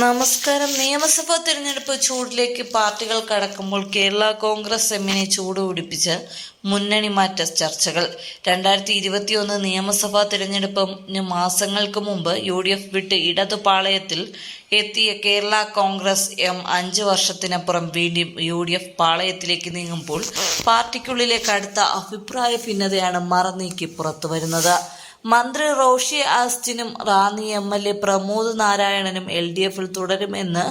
നമസ്കാരം. നിയമസഭാ തിരഞ്ഞെടുപ്പ് ചൂടിലേക്ക് പാർട്ടികൾ കടക്കുമ്പോൾ കേരള കോൺഗ്രസ് എമ്മിനെ ചൂട് പിടിപ്പിച്ച് മുന്നണി മാറ്റ ചർച്ചകൾ. രണ്ടായിരത്തി ഇരുപത്തിയൊന്ന് നിയമസഭാ തിരഞ്ഞെടുപ്പിന് മാസങ്ങൾക്ക് മുമ്പ് യു ഡി എഫ് വിട്ട് ഇടതു പാളയത്തിൽ എത്തിയ കേരള കോൺഗ്രസ് എം അഞ്ച് വർഷത്തിനപ്പുറം വീണ്ടും യു ഡി എഫ് പാളയത്തിലേക്ക് നീങ്ങുമ്പോൾ പാർട്ടിക്കുള്ളിലെ കടുത്ത അഭിപ്രായ ഭിന്നതയാണ് മറനീക്കി പുറത്തുവരുന്നത്. മന്ത്രി Roshy ആസ്റ്റിനും Ranni M L A Pramod നാരായണനും L ഡി എഫിൽ തുടരുമെന്ന്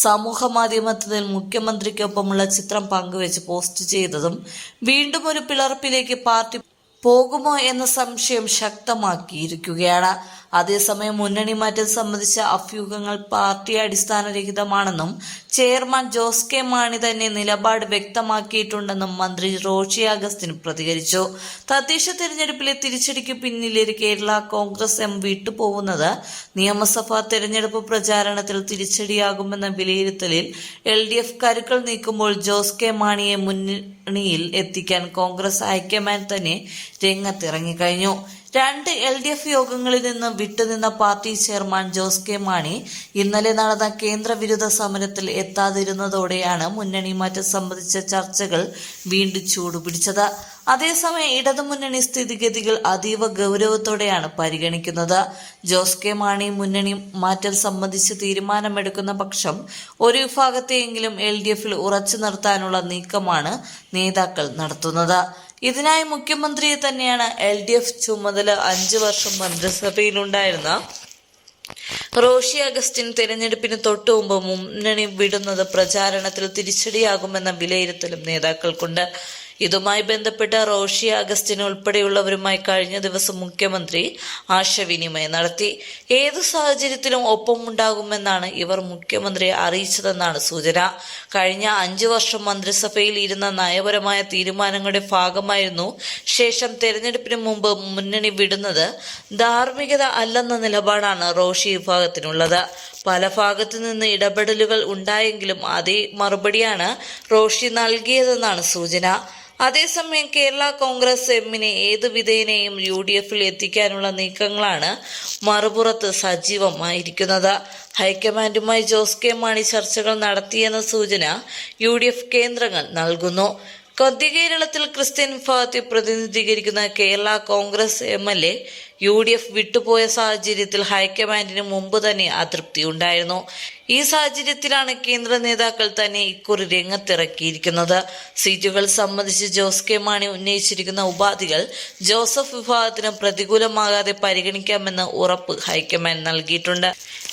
സമൂഹ മാധ്യമത്തിൽ മുഖ്യമന്ത്രിക്കൊപ്പമുള്ള ചിത്രം പങ്കുവച്ച് പോസ്റ്റ് ചെയ്തതും വീണ്ടും ഒരു പിളർപ്പിലേക്ക് പാർട്ടി പോകുമോ എന്ന സംശയം ശക്തമാക്കിയിരിക്കുകയാണ്. അതേസമയം മുന്നണി മാറ്റം സംബന്ധിച്ച അഭ്യൂഹങ്ങൾ പാർട്ടി അടിസ്ഥാനരഹിതമാണെന്നും ചെയർമാൻ ജോസ് കെ മാണി തന്നെ നിലപാട് വ്യക്തമാക്കിയിട്ടുണ്ടെന്നും മന്ത്രി റോഷി അഗസ്റ്റിൻ പ്രതികരിച്ചു. തദ്ദേശ തെരഞ്ഞെടുപ്പിലെ തിരിച്ചടിക്ക് പിന്നിലെ കേരള കോൺഗ്രസ് എം വിട്ടുപോകുന്നത് നിയമസഭാ തെരഞ്ഞെടുപ്പ് പ്രചാരണത്തിൽ തിരിച്ചടിയാകുമെന്ന വിലയിരുത്തലിൽ എൽ ഡി എഫ് കരുക്കൾ നീക്കുമ്പോൾ ജോസ് കെ മാണിയെ മുന്നണിയിൽ എത്തിക്കാൻ കോൺഗ്രസ് ഹൈക്കമാൻഡ് തന്നെ രംഗത്തിറങ്ങിക്കഴിഞ്ഞു. രണ്ട് എൽ ഡി എഫ് യോഗങ്ങളിൽ നിന്ന് വിട്ടുനിന്ന party chairman Jose K Mani ഇന്നലെ നടന്ന കേന്ദ്ര വിരുദ്ധ സമരത്തിൽ എത്താതിരുന്നതോടെയാണ് മുന്നണി മാറ്റം സംബന്ധിച്ച ചർച്ചകൾ വീണ്ടും ചൂടുപിടിച്ചത്. അതേസമയം ഇടതുമുന്നണി സ്ഥിതിഗതികൾ അതീവ ഗൗരവത്തോടെയാണ് പരിഗണിക്കുന്നത്. ജോസ് കെ മാണി മുന്നണി മാറ്റം സംബന്ധിച്ച് തീരുമാനമെടുക്കുന്ന പക്ഷം ഒരു വിഭാഗത്തെയെങ്കിലും എൽ ഡി എഫിൽ ഉറച്ചു നിർത്താനുള്ള നീക്കമാണ് നേതാക്കൾ നടത്തുന്നത്. ഇതിനായി മുഖ്യമന്ത്രിയെ തന്നെയാണ് എൽ ഡി എഫ് ചുമതല അഞ്ച് വർഷം മന്ത്രിസഭയിലുണ്ടായിരുന്ന റോഷി അഗസ്റ്റിൻ തെരഞ്ഞെടുപ്പിന് തൊട്ടു മുമ്പ് മുന്നണി വിടുന്നത് പ്രചാരണത്തിൽ തിരിച്ചടിയാകുമെന്ന വിലയിരുത്തലും നേതാക്കൾക്കുണ്ട്. ഇതുമായി ബന്ധപ്പെട്ട റോഷി അഗസ്റ്റിൻ ഉൾപ്പെടെയുള്ളവരുമായി കഴിഞ്ഞ ദിവസം മുഖ്യമന്ത്രി ആശയവിനിമയം നടത്തി. ഏതു സാഹചര്യത്തിലും ഒപ്പമുണ്ടാകുമെന്നാണ് ഇവർ മുഖ്യമന്ത്രിയെ അറിയിച്ചതെന്നാണ് സൂചന. കഴിഞ്ഞ അഞ്ചു വർഷം മന്ത്രിസഭയിൽ ഇരുന്ന നയപരമായ തീരുമാനങ്ങളുടെ ഭാഗമായിരുന്നു ശേഷം തെരഞ്ഞെടുപ്പിന് മുമ്പ് മുന്നണി വിടുന്നത്. ധാർമ്മികത അല്ലെന്ന നിലപാടാണ് റോഷി വിഭാഗത്തിനുള്ളത്. പല ഭാഗത്തു നിന്ന് ഇടപെടലുകൾ ഉണ്ടായെങ്കിലും അതേ മറുപടിയാണ് റോഷി നൽകിയതെന്നാണ് സൂചന. അതേസമയം കേരള കോൺഗ്രസ് എമ്മിനെ ഏത് വിധേനയും യു ഡി എഫിൽ എത്തിക്കാനുള്ള നീക്കങ്ങളാണ് മറുപുറത്ത് സജീവമായിരിക്കുന്നത്. ഹൈക്കമാൻഡുമായി ജോസ് കെ മാണി ചർച്ചകൾ നടത്തിയെന്ന സൂചന യു ഡി എഫ് കേന്ദ്രങ്ങൾ നൽകുന്നു. കൊദ്യ കേരളത്തിൽ ക്രിസ്ത്യൻ വിഭാഗത്തെ പ്രതിനിധീകരിക്കുന്ന Kerala Congress M L A U D F വിട്ടുപോയ സാഹചര്യത്തിൽ ഹൈക്കമാൻഡിന് മുമ്പ് തന്നെ അതൃപ്തി ഉണ്ടായിരുന്നു. ഈ സാഹചര്യത്തിലാണ് കേന്ദ്ര നേതാക്കൾ തന്നെ ഇക്കുറി രംഗത്തിറക്കിയിരിക്കുന്നത്. സീറ്റുകൾ സംബന്ധിച്ച് ജോസ് കെ മാണി ഉന്നയിച്ചിരിക്കുന്ന ഉപാധികൾ ജോസഫ് വിഭാഗത്തിന് പ്രതികൂലമാകാതെ പരിഗണിക്കാമെന്ന് ഉറപ്പ് ഹൈക്കമാൻഡ് നൽകിയിട്ടുണ്ട്.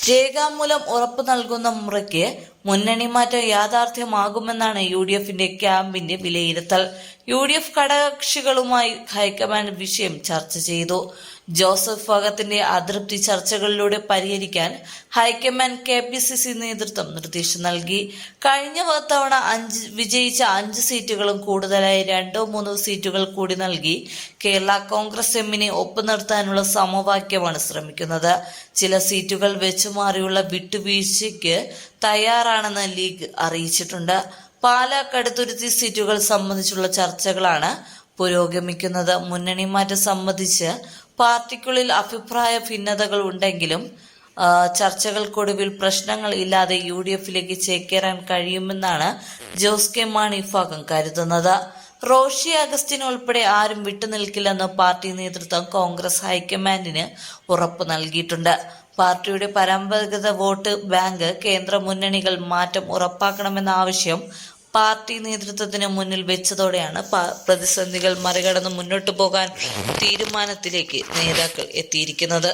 രേഖാമൂലം ഉറപ്പ് നൽകുന്ന മുറയ്ക്ക് മുന്നണി മാറ്റം യാഥാർത്ഥ്യമാകുമെന്നാണ് യു ഡി എഫിന്റെ ക്യാമ്പിന്റെ വിലയിരുത്തൽ. യു ഡി എഫ് ഘടകകക്ഷികളുമായി ഹൈക്കമാൻഡ് വിഷയം ചർച്ച ചെയ്തു. ജോസഫ് ഭാഗത്തിന്റെ അതൃപ്തി ചർച്ചകളിലൂടെ പരിഹരിക്കാൻ high command K P C C നേതൃത്വം നിർദ്ദേശം നൽകി. കഴിഞ്ഞ തവണ അഞ്ച് വിജയിച്ച അഞ്ച് സീറ്റുകളും കൂടുതലായി രണ്ടോ മൂന്നോ സീറ്റുകൾ കൂടി നൽകി. കേരള കോൺഗ്രസ് എമ്മിനെ ഒപ്പു നിർത്താനുള്ള സമവാക്യമാണ് ശ്രമിക്കുന്നത്. ചില സീറ്റുകൾ വെച്ചുമാറിയുള്ള വിട്ടുവീഴ്ചയ്ക്ക് തയ്യാറാണെന്ന് ലീഗ് അറിയിച്ചിട്ടുണ്ട്. പാലക്കാട് കടുത്തുരുത്തി സീറ്റുകൾ സംബന്ധിച്ചുള്ള ചർച്ചകളാണ് പുരോഗമിക്കുന്നത്. മുന്നണി മാറ്റം സംബന്ധിച്ച് പാർട്ടിക്കുള്ളിൽ അഭിപ്രായ ഭിന്നതകൾ ഉണ്ടെങ്കിലും ചർച്ചകൾക്കൊടുവിൽ പ്രശ്നങ്ങൾ ഇല്ലാതെ യു ഡി എഫിലേക്ക് ചേക്കേറാൻ കഴിയുമെന്നാണ് ജോസ് കെ മാണി ഭാഗം കരുതുന്നത്. റോഷി അഗസ്റ്റിൻ ഉൾപ്പെടെ ആരും വിട്ടുനിൽക്കില്ലെന്ന് പാർട്ടി നേതൃത്വം കോൺഗ്രസ് ഹൈക്കമാൻഡിന് ഉറപ്പു നൽകിയിട്ടുണ്ട്. പാർട്ടിയുടെ പരമ്പരാഗത വോട്ട് ബാങ്ക് കേന്ദ്ര മുന്നണികൾ മാറ്റം ഉറപ്പാക്കണമെന്ന ആവശ്യം പാർട്ടി നേതൃത്വത്തിന് മുന്നിൽ വെച്ചതോടെയാണ് പ്രതിസന്ധികൾ മറികടന്ന് മുന്നോട്ടു പോകാൻ തീരുമാനത്തിലേക്ക് നേതാക്കൾ എത്തിയിരിക്കുന്നത്.